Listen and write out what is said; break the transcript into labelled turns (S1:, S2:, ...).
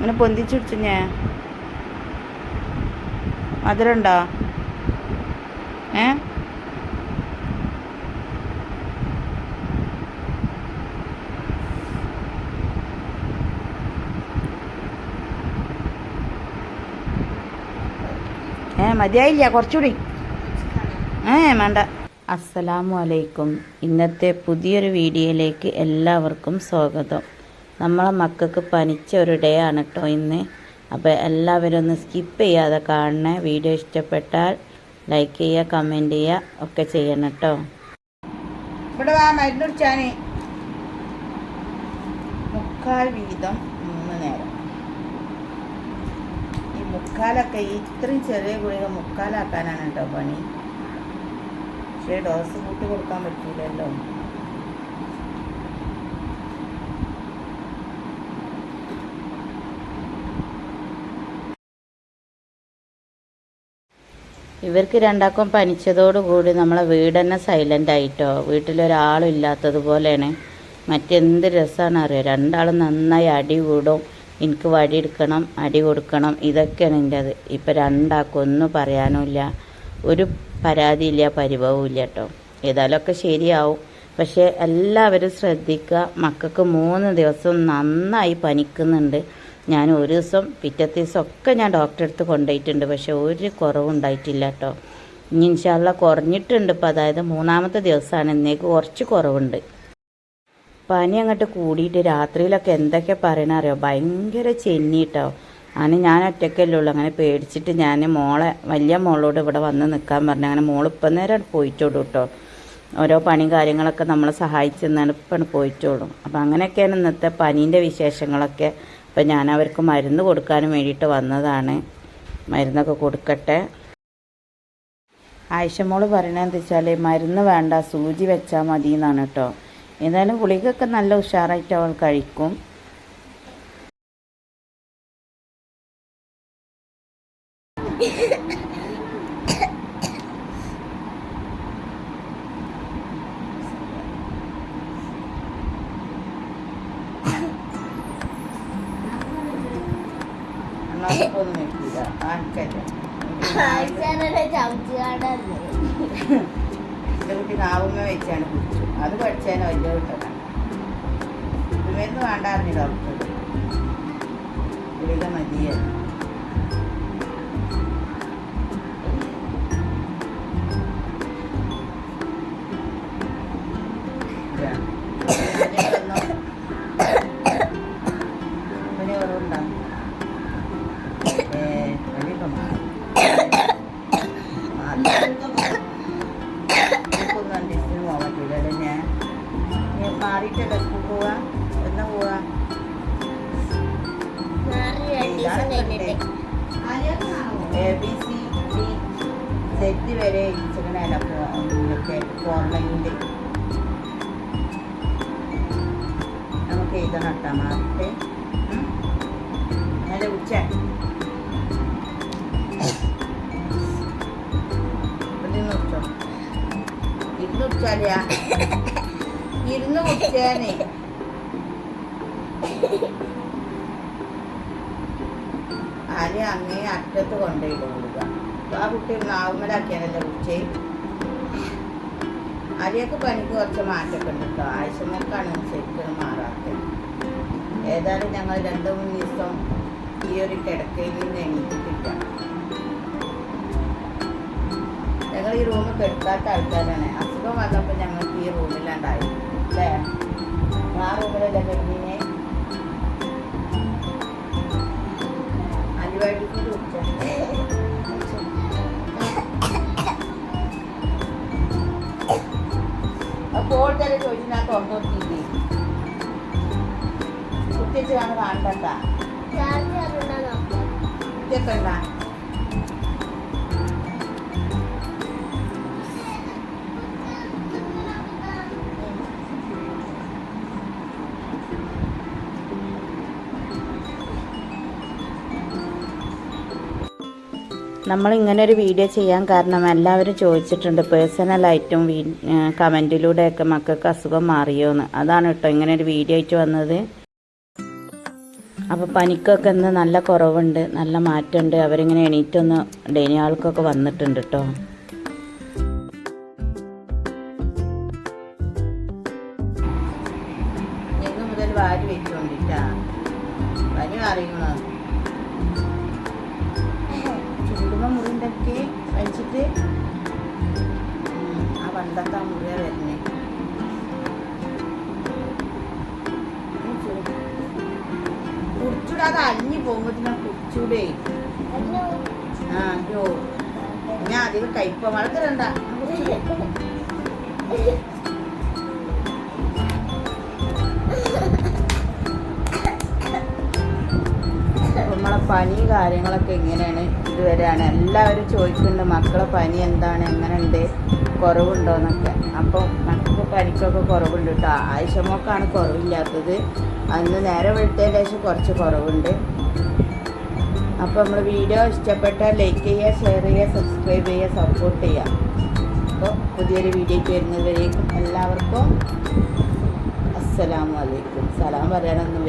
S1: ഇങ്ങനെ പൊന്തിച്ചുടിച്ചു ഞാൻ മധുരമുണ്ടോ ഏ? ഏ മതിയായില്ല കുറച്ചുകൂടി. ഏ വേണ്ട. അസ്സലാമു അലൈക്കും. ഇന്നത്തെ പുതിയൊരു വീഡിയോയിലേക്ക് എല്ലാവർക്കും സ്വാഗതം. നമ്മളെ മക്കൾക്ക് പനിച്ച ഒരു ഡേ ആണ് കേട്ടോ ഇന്ന്. അപ്പോൾ എല്ലാവരും ഒന്ന് സ്കിപ്പ് ചെയ്യാതെ കാണണേ. വീഡിയോ ഇഷ്ടപ്പെട്ടാൽ ലൈക്ക് ചെയ്യുക കമന്റ് ചെയ്യുക ഒക്കെ ചെയ്യണം കേട്ടോ ഇവിടെ വാ മരുന്ന് കുടിച്ചാൽ മുക്കാൽ വീതം മൂന്ന് നേരം. ഈ മുക്കാലൊക്കെ ഇത്രയും ചെറിയ ഗുളിക മുക്കാലാക്കാനാണ് കേട്ടോ പണി. പക്ഷേ ഡോസ് കൂട്ടി കൊടുക്കാൻ പറ്റൂലല്ലോ. ഇവർക്ക് രണ്ടാക്കം പനിച്ചതോടുകൂടി നമ്മളെ വീട് തന്നെ സൈലന്റ് ആയിട്ടോ. വീട്ടിലൊരാളും ഇല്ലാത്തതുപോലെയാണ് മറ്റെന്ത് രസമാണ് അറിയോ രണ്ടാളും നന്നായി അടി കൂടും. എനിക്ക് വടിയെടുക്കണം അടി കൊടുക്കണം. ഇതൊക്കെയാണ് എന്റെ അത് ഇപ്പം രണ്ടാൾക്കും ഒന്നും പറയാനുമില്ല. ഒരു പരാതിയില്ല പരിഭവവും ഇല്ല കേട്ടോ. ഏതായാലൊക്കെ ശരിയാവും. പക്ഷേ എല്ലാവരും ശ്രദ്ധിക്കുക. മക്കൾക്ക് മൂന്ന് ദിവസം നന്നായി പനിക്കുന്നുണ്ട്. ഞാൻ ഒരു ദിവസം പിറ്റത്തെ ദിവസം ഒക്കെ ഞാൻ ഡോക്ടറെ അടുത്ത് കൊണ്ടുപോയിട്ടുണ്ട്. പക്ഷേ ഒരു കുറവുണ്ടായിട്ടില്ല കേട്ടോ. ഇനി ഇൻഷാല്ല കുറഞ്ഞിട്ടുണ്ട്. ഇപ്പം അതായത് മൂന്നാമത്തെ ദിവസമാണ്. ഇന്നേക്ക് കുറച്ച് കുറവുണ്ട്. പനി അങ്ങോട്ട് കൂടിയിട്ട് രാത്രിയിലൊക്കെ എന്തൊക്കെ പറയണ അറിയോ ഭയങ്കര ചെന്നിട്ടോ അങ്ങനെ ഞാൻ ഒറ്റയ്ക്കല്ലേ ഉള്ളൂ. അങ്ങനെ പേടിച്ചിട്ട് ഞാൻ മോളെ വലിയ മോളോട് ഇവിടെ വന്ന് നിൽക്കാൻ പറഞ്ഞു. അങ്ങനെ മോൾ ഇപ്പം നേരം പോയിട്ടോളൂ കേട്ടോ. ഓരോ പണി കാര്യങ്ങളൊക്കെ നമ്മളെ സഹായിച്ചെന്നാണ് ഇപ്പം പോയിട്ടോളും. അപ്പം അങ്ങനെയൊക്കെയാണ് ഇന്നത്തെ പനീന്റെ വിശേഷങ്ങളൊക്കെ. അപ്പം ഞാൻ അവർക്ക് മരുന്ന് കൊടുക്കാനും വേണ്ടിയിട്ട് വന്നതാണ്. മരുന്നൊക്കെ കൊടുക്കട്ടെ. ആയിഷമോൾ പറയണത് എന്താ വെച്ചാൽ മരുന്ന് വേണ്ട സൂചി വെച്ചാൽ മതി എന്നാണ് കേട്ടോ ഏതായാലും ഗുളികയൊക്കെ നല്ല ഉഷാറായിട്ട് അവൾ കഴിക്കും. ഒന്നും എന്റെ കുട്ടി നാവുമ്മ വെച്ചാണ് കുടിച്ചു അത് പഠിച്ചതിന് വലിയ കിട്ടണം മരുന്ന് വേണ്ടായിരുന്നു ഡോക്ടർ ഗുളിക മതിയായിരുന്നു. A B C D set വരെ ഇരിച്ചിക്കണല്ല മറ്റേ ഓൺലൈനിൽ നമുക്ക് എഴുതണം കേട്ടോ ഉം. നല്ല ഉച്ച. ഇരുന്ന് കുടിച്ചോ ഇരുന്ന് കുടിച്ചാലിയാ ഇരുന്ന് കുടിച്ചാനേ ആരെയും അങ്ങേ അറ്റത്ത് കൊണ്ടുപോയി കൊടുക്കുക ആ കുട്ടി നാവുമലാക്കിയാലല്ലേ കുടിച്ചേ അരിയൊക്കെ പനിക്ക് കുറച്ച് മാറ്റമൊക്കെ ഉണ്ട് കേട്ടോ. ആവശ്യമൊക്കെയാണ് ശരിക്കും മാറാത്തത്. ഏതായാലും ഞങ്ങൾ രണ്ട് മൂന്ന് ദിവസം ഈ ഒരു കിടക്കയിൽ നിന്ന് എണീറ്റിട്ടില്ല. ഞങ്ങൾ ഈ റൂം കെടുക്കാത്ത ആൾക്കാരാണ്. അസുഖം വന്നപ്പോൾ ഞങ്ങൾക്ക് ഈ റൂമിലാണ്ടായി അല്ലേ? ആ റൂമിലല്ലേ കെടുന്നീനെ ആന്റിബയോട്ടിക് കുടിച്ചോ അപ്പോൾ തന്നെ ചോദിച്ചു ഞാൻ തുറന്നു നോക്കിയില്ലേ കുത്തിച്ച് കാണുക കാണണ്ട കുത്തിയൊക്കെ ഉണ്ടാ നമ്മൾ ഇങ്ങനെ ഒരു വീഡിയോ ചെയ്യാൻ കാരണം എല്ലാവരും ചോദിച്ചിട്ടുണ്ട് പേഴ്സണലായിട്ടും വീ കമന്റിലൂടെയൊക്കെ മക്കൾക്ക് അസുഖം മാറിയോ എന്ന് അതാണ് കേട്ടോ ഇങ്ങനെ ഒരു വീഡിയോ ആയിട്ട് വന്നത്. അപ്പോൾ പനിക്കൊക്കെ ഇന്ന് നല്ല കുറവുണ്ട് നല്ല മാറ്റമുണ്ട്. അവരിങ്ങനെ എണീറ്റൊന്ന് ഡെയിനി ആൾക്കൊക്കെ വന്നിട്ടുണ്ട് കേട്ടോ. വാരി വെച്ചുകൊണ്ടിട്ടാ പനി അറിയണോ കഴിച്ചിട്ട് ഉം, ആ പണ്ടത്തെ ആ മുറിയ വരുന്നേ കുടിച്ചൂടെ അത് അലിഞ്ഞു പോകുമ്പോഴത്തേനും കുടിച്ചൂടേ ആ അയ്യോ. ഞാൻ അതിൽ കയ്പ വളർത്തരണ്ട നമ്മളെ പനി കാര്യങ്ങളൊക്കെ എങ്ങനെയാണ്? ഇതുവരെയാണ്. എല്ലാവരും ചോദിക്കുന്നുണ്ട് മക്കളെ പനി എന്താണ്? എങ്ങനെയുണ്ട്? കുറവുണ്ടോ എന്നൊക്കെ അപ്പോൾ മക്കൾക്ക് പനിക്കൊക്കെ കുറവുണ്ട് കേട്ടോ ആയിഷമോക്കാണ് കുറവില്ലാത്തത്. അന്ന് നേരെ വെളുത്തതിന് ശേഷം കുറച്ച് കുറവുണ്ട്. അപ്പോൾ നമ്മൾ വീഡിയോ ഇഷ്ടപ്പെട്ടാൽ ലൈക്ക് ചെയ്യുക ഷെയർ ചെയ്യുക സബ്സ്ക്രൈബ് ചെയ്യുക സപ്പോർട്ട് ചെയ്യുക. അപ്പോൾ പുതിയൊരു വീഡിയോയ്ക്ക് വരുന്നവരേക്കും എല്ലാവർക്കും അസ്സലാമലൈക്കും സലാം പറയാനൊന്നും